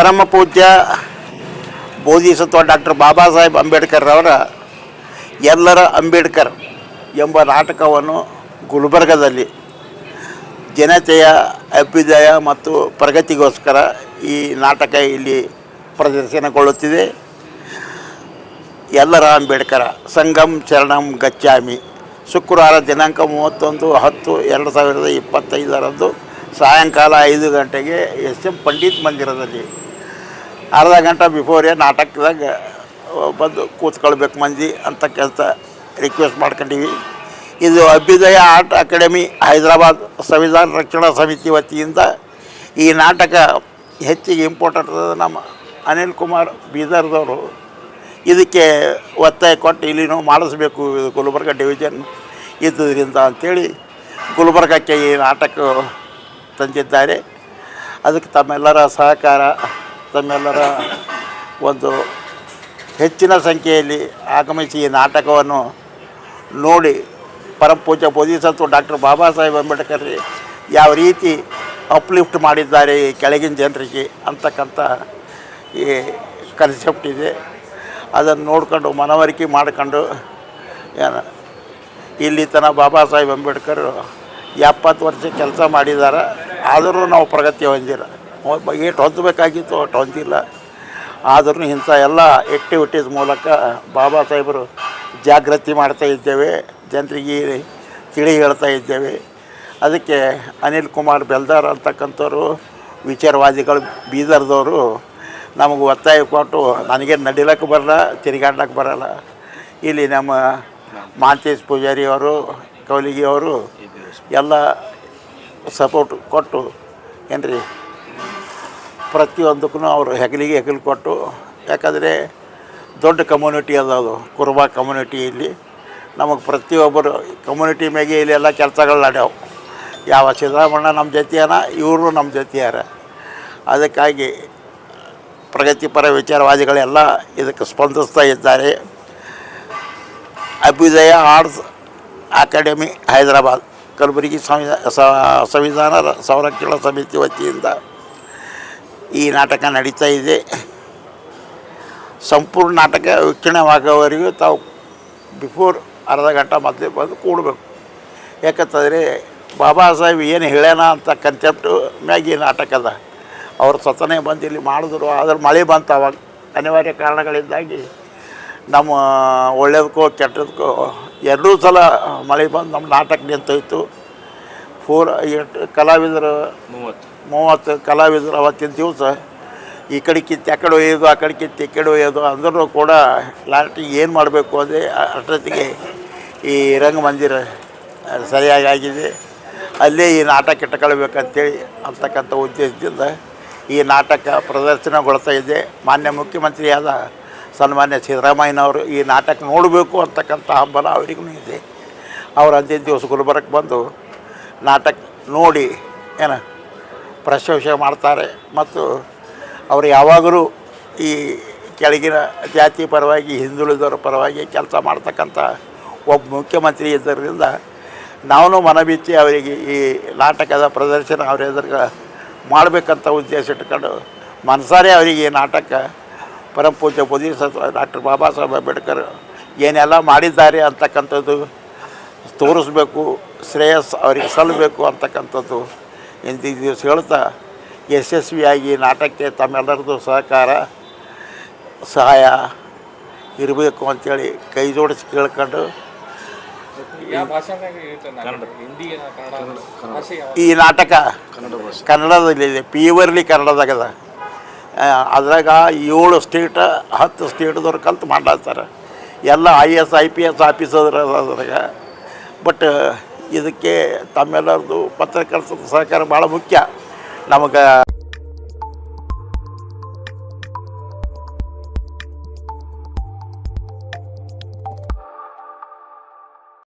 ಪರಮ ಪೂಜ್ಯ ಬೋಧಿಸತ್ವ ಡಾಕ್ಟರ್ ಬಾಬಾ ಸಾಹೇಬ್ ಅಂಬೇಡ್ಕರ್ ಅವರ ಎಲ್ಲರ ಅಂಬೇಡ್ಕರ್ ಎಂಬ ನಾಟಕವನ್ನು ಗುಲ್ಬರ್ಗದಲ್ಲಿ ಜನತೆಯ ಅಭ್ಯುದಯ ಮತ್ತು ಪ್ರಗತಿಗೋಸ್ಕರ ಈ ನಾಟಕ ಇಲ್ಲಿ ಪ್ರದರ್ಶನಗೊಳ್ಳುತ್ತಿದೆ. ಎಲ್ಲರ ಅಂಬೇಡ್ಕರ ಸಂಗಮ್ ಶರಣಂ ಗಚ್ಚಾಮಿ. ಶುಕ್ರವಾರ ದಿನಾಂಕ ಮೂವತ್ತೊಂದು ಹತ್ತು ಎರಡು ಸಾವಿರದ ಇಪ್ಪತ್ತೈದರಂದು ಸಾಯಂಕಾಲ ಐದು ಗಂಟೆಗೆ ಎಸ್ ಎಂ ಪಂಡಿತ್ ಮಂದಿರದಲ್ಲಿ ಅರ್ಧ ಗಂಟೆ ಬಿಫೋರೇ ನಾಟಕದಾಗ ಬಂದು ಕೂತ್ಕೊಳ್ಬೇಕು ಮಂದಿ ಅಂತ ಕೆಲಸ ರಿಕ್ವೆಸ್ಟ್ ಮಾಡ್ಕೊಂಡೀವಿ. ಇದು ಅಭ್ಯುದಯ ಆರ್ಟ್ ಅಕಾಡೆಮಿ, ಹೈದರಾಬಾದ್ ಸಂವಿಧಾನ ರಕ್ಷಣಾ ಸಮಿತಿ ವತಿಯಿಂದ ಈ ನಾಟಕ ಹೆಚ್ಚಿಗೆ ಇಂಪಾರ್ಟೆಂಟ್ ಅದ ನಮ್ಮ ಅನಿಲ್ ಕುಮಾರ್ ಬೀದರ್ದವರು. ಇದಕ್ಕೆ ಒತ್ತಾಯ ಕೊಟ್ಟು ಇಲ್ಲಿನೂ ಮಾಡಿಸ್ಬೇಕು ಇದು ಗುಲ್ಬರ್ಗ ಡಿವಿಷನ್ ಇದ್ದುದರಿಂದ ಅಂಥೇಳಿ ಗುಲ್ಬರ್ಗಕ್ಕೆ ಈ ನಾಟಕ ತಂದಿದ್ದಾರೆ. ಅದಕ್ಕೆ ತಮ್ಮೆಲ್ಲರ ಸಹಕಾರ ತಮ್ಮೆಲ್ಲರ ಒಂದು ಹೆಚ್ಚಿನ ಸಂಖ್ಯೆಯಲ್ಲಿ ಆಗಮಿಸಿ ಈ ನಾಟಕವನ್ನು ನೋಡಿ ಪರಮಪೂಜ್ಯ ಬೋಧಿಸತ್ವ ಡಾಕ್ಟರ್ ಬಾಬಾ ಸಾಹೇಬ್ ಅಂಬೇಡ್ಕರ್ ಯಾವ ರೀತಿ ಅಪ್ಲಿಫ್ಟ್ ಮಾಡಿದ್ದಾರೆ ಈ ಕೆಳಗಿನ ಜನರಿಗೆ ಅಂತಕ್ಕಂಥ ಈ ಕನ್ಸೆಪ್ಟ್ ಇದೆ. ಅದನ್ನು ನೋಡ್ಕೊಂಡು ಮನವರಿಕೆ ಮಾಡ್ಕೊಂಡು, ಏನು, ಇಲ್ಲಿ ತನ ಬಾಬಾ ಸಾಹೇಬ್ ಅಂಬೇಡ್ಕರ್ ಎಪ್ಪತ್ತು ವರ್ಷ ಕೆಲಸ ಮಾಡಿದ್ದಾರೆ. ಆದರೂ ನಾವು ಪ್ರಗತಿ ಒಬ್ಬ ಏಟು ಹೊಂದಬೇಕಾಗಿತ್ತು ಅಷ್ಟು ಹೊಂದಿಲ್ಲ ಆದರೂ ಇಂಥ ಎಲ್ಲ ಆ್ಯಕ್ಟಿವಿಟೀಸ್ ಮೂಲಕ ಬಾಬಾ ಸಾಹೇಬರು ಜಾಗೃತಿ ಮಾಡ್ತಾ ಇದ್ದೇವೆ ಜನರಿಗೆ ತಿಳಿ ಹೇಳ್ತಾ ಇದ್ದೇವೆ. ಅದಕ್ಕೆ ಅನಿಲ್ ಕುಮಾರ್ ಬೆಲ್ದಾರ್ ಅಂತಕ್ಕಂಥವ್ರು ವಿಚಾರವಾದಿಗಳು ಬೀದರ್ದವರು ನಮಗೆ ಒತ್ತಾಯ ಕೊಟ್ಟು ನನಗೆ ನಡಿಲಕ್ಕೆ ಬರಲ್ಲ ತಿರುಗಾಡ್ಲಕ್ಕೆ ಬರಲ್ಲ. ಇಲ್ಲಿ ನಮ್ಮ ಮಾಂತೇಶ್ ಪೂಜಾರಿಯವರು ಅವರು ಕೌಲಿಗಿ ಅವರು ಎಲ್ಲ ಸಪೋರ್ಟ್ ಕೊಟ್ಟು ಏನ್ರಿ ಪ್ರತಿಯೊಂದಕ್ಕೂ ಅವರು ಹೆಗಲಿಗೆ ಹೆಗಲು ಕೊಟ್ಟು, ಯಾಕಂದರೆ ದೊಡ್ಡ ಕಮ್ಯುನಿಟಿ ಅದ ಅದು, ಕುರುಬಾ ಕಮ್ಯುನಿಟಿ ಇಲ್ಲಿ. ನಮಗೆ ಪ್ರತಿಯೊಬ್ಬರು ಕಮ್ಯುನಿಟಿ ಮ್ಯಾಗೆ ಎಲ್ಲ ಕೆಲಸಗಳು ನಡೆಯವು. ಯಾವ ಸಿದ್ದರಾಮಣ್ಣ ನಮ್ಮ ಜೊತೆಯನ, ಇವರು ನಮ್ಮ ಜೊತೆಯಾರ. ಅದಕ್ಕಾಗಿ ಪ್ರಗತಿಪರ ವಿಚಾರವಾದಿಗಳೆಲ್ಲ ಇದಕ್ಕೆ ಸ್ಪಂದಿಸ್ತಾ ಇದ್ದಾರೆ. Abhyudaya arts academy Hyderabad. Kalaburagi ಸಂವಿಧಾನ ಸಂವಿಧಾನ ಸಂರಕ್ಷಣಾ ಸಮಿತಿ ವತಿಯಿಂದ ಈ ನಾಟಕ ನಡೀತಾ ಇದೆ. ಸಂಪೂರ್ಣ ನಾಟಕ ವೀಕ್ಷಣೆವಾಗುವವರೆಗೂ ತಾವು ಬಿಫೋರ್ ಅರ್ಧ ಗಂಟೆ ಮೊದಲೇ ಬಂದು ಕೂಡಬೇಕು. ಯಾಕಂತಂದರೆ ಬಾಬಾ ಸಾಹೇಬ್ ಏನು ಹೇಳ್ಯಾನ ಅಂತ ಕನ್ಸೆಪ್ಟು ಮ್ಯಾಗಿ ಈ ನಾಟಕ ಅದ. ಅವ್ರು ಸ್ವತಃನೇ ಬಂದು ಇಲ್ಲಿ ಮಾಡಿದ್ರು, ಆದ್ರೆ ಮಳೆ ಬಂತು ಅವಾಗ ಅನಿವಾರ್ಯ ಕಾರಣಗಳಿಂದಾಗಿ ನಮ್ಮ ಒಳ್ಳೇದಕ್ಕೋ ಕೆಟ್ಟದಕ್ಕೋ ಎರಡೂ ಸಲ ಮಳೆ ಬಂದು ನಮ್ಮ ನಾಟಕ ನಿಂತೋಯ್ತು. ಫೋರ್ ಎಂಟು ಕಲಾವಿದರು ಮೂವತ್ತು. ಮೂವತ್ತು ಕಲಾವಿದರು ಅವತ್ತಿನ ದಿವಸ ಈ ಕಡೆ ಕಿತ್ತು ಆ ಕಡೆ ಒಯ್ಯೋದು, ಆ ಕಡೆ ಕಿತ್ತು ಈ ಕಡೆ ಒಯ್ಯೋದು ಅಂದ್ರೂ ಕೂಡ ಲಾಟ್ರಿ ಏನು ಮಾಡಬೇಕು ಅಂದರೆ ಅಷ್ಟೊತ್ತಿಗೆ ಈ ರಂಗಮಂದಿರ ಸರಿಯಾಗಿ ಆಗಿದೆ. ಅಲ್ಲೇ ಈ ನಾಟಕ ಇಟ್ಕೊಳ್ಬೇಕಂತೇಳಿ ಅಂತಕ್ಕಂಥ ಉದ್ದೇಶದಿಂದ ಈ ನಾಟಕ ಪ್ರದರ್ಶನಗೊಳ್ತಾ ಇದೆ. ಮಾನ್ಯ ಮುಖ್ಯಮಂತ್ರಿಯಾದ ಸನ್ಮಾನ್ಯ ಸಿದ್ದರಾಮಯ್ಯನವರು ಈ ನಾಟಕ ನೋಡಬೇಕು ಅಂತಕ್ಕಂಥ ಹಂಬಲ ಅವರಿಗೂ ಇದೆ. ಅವ್ರು ಅಂದಿನ ದಿವಸ ಗುಲ್ಬರ್ಗಕ್ಕೆ ಬಂದು ನಾಟಕ ನೋಡಿ, ಏನು ಪ್ರಶಂಸೆ ಮಾಡ್ತಾರೆ. ಮತ್ತು ಅವರು ಯಾವಾಗಲೂ ಈ ಕೆಳಗಿನ ಜಾತಿ ಪರವಾಗಿ, ಹಿಂದುಳಿದವರ ಪರವಾಗಿ ಕೆಲಸ ಮಾಡ್ತಕ್ಕಂಥ ಒಬ್ಬ ಮುಖ್ಯಮಂತ್ರಿ ಇದ್ದರಿಂದ ನಾವು ಮನಬಿಚ್ಚಿ ಅವರಿಗೆ ಈ ನಾಟಕದ ಪ್ರದರ್ಶನ ಅವ್ರ ಎದುರು ಮಾಡಬೇಕಂತ ಉದ್ದೇಶ ಇಟ್ಕೊಂಡು ಮನಸಾರೆ ಅವರಿಗೆ ಈ ನಾಟಕ ಪರಮ ಪೂಜ್ಯ ಬೋಧಿಸತ್ವ ಡಾಕ್ಟರ್ ಬಾಬಾ ಸಾಹೇಬ್ ಅಂಬೇಡ್ಕರ್ ಏನೆಲ್ಲ ಮಾಡಿದ್ದಾರೆ ಅಂತಕ್ಕಂಥದ್ದು ತೋರಿಸ್ಬೇಕು, ಶ್ರೇಯಸ್ ಅವರಿಗೆ ಸಲ್ಲಬೇಕು ಅಂತಕ್ಕಂಥದ್ದು ಇಂಥ ದಿವಸ ಹೇಳ್ತಾ ಯಶಸ್ವಿಯಾಗಿ ನಾಟಕಕ್ಕೆ ತಮ್ಮೆಲ್ಲರದ್ದು ಸಹಕಾರ ಸಹಾಯ ಇರಬೇಕು ಅಂಥೇಳಿ ಕೈ ಜೋಡಿಸಿ ಕೇಳ್ಕೊಂಡು ಈ ನಾಟಕ ಕನ್ನಡದಲ್ಲಿದೆ. ಪ್ಯೂರ್ಲಿ ಕನ್ನಡದಾಗದ. ಅದ್ರಾಗ ಏಳು ಸ್ಟೇಟ್ ಹತ್ತು ಸ್ಟೇಟ್ದವ್ರು ಕಲ್ತು ಮಾಡ್ಲಾತಾರೆ ಎಲ್ಲ I S I P S officer ಅದ್ರಾಗ ಬಟ್ ಇದಕ್ಕೆ ತಮ್ಮೆಲ್ಲರದು ಪತ್ರಕರ್ತರ ಸಹಕಾರ ಭಾಳ ಮುಖ್ಯ. ನಮಗೆ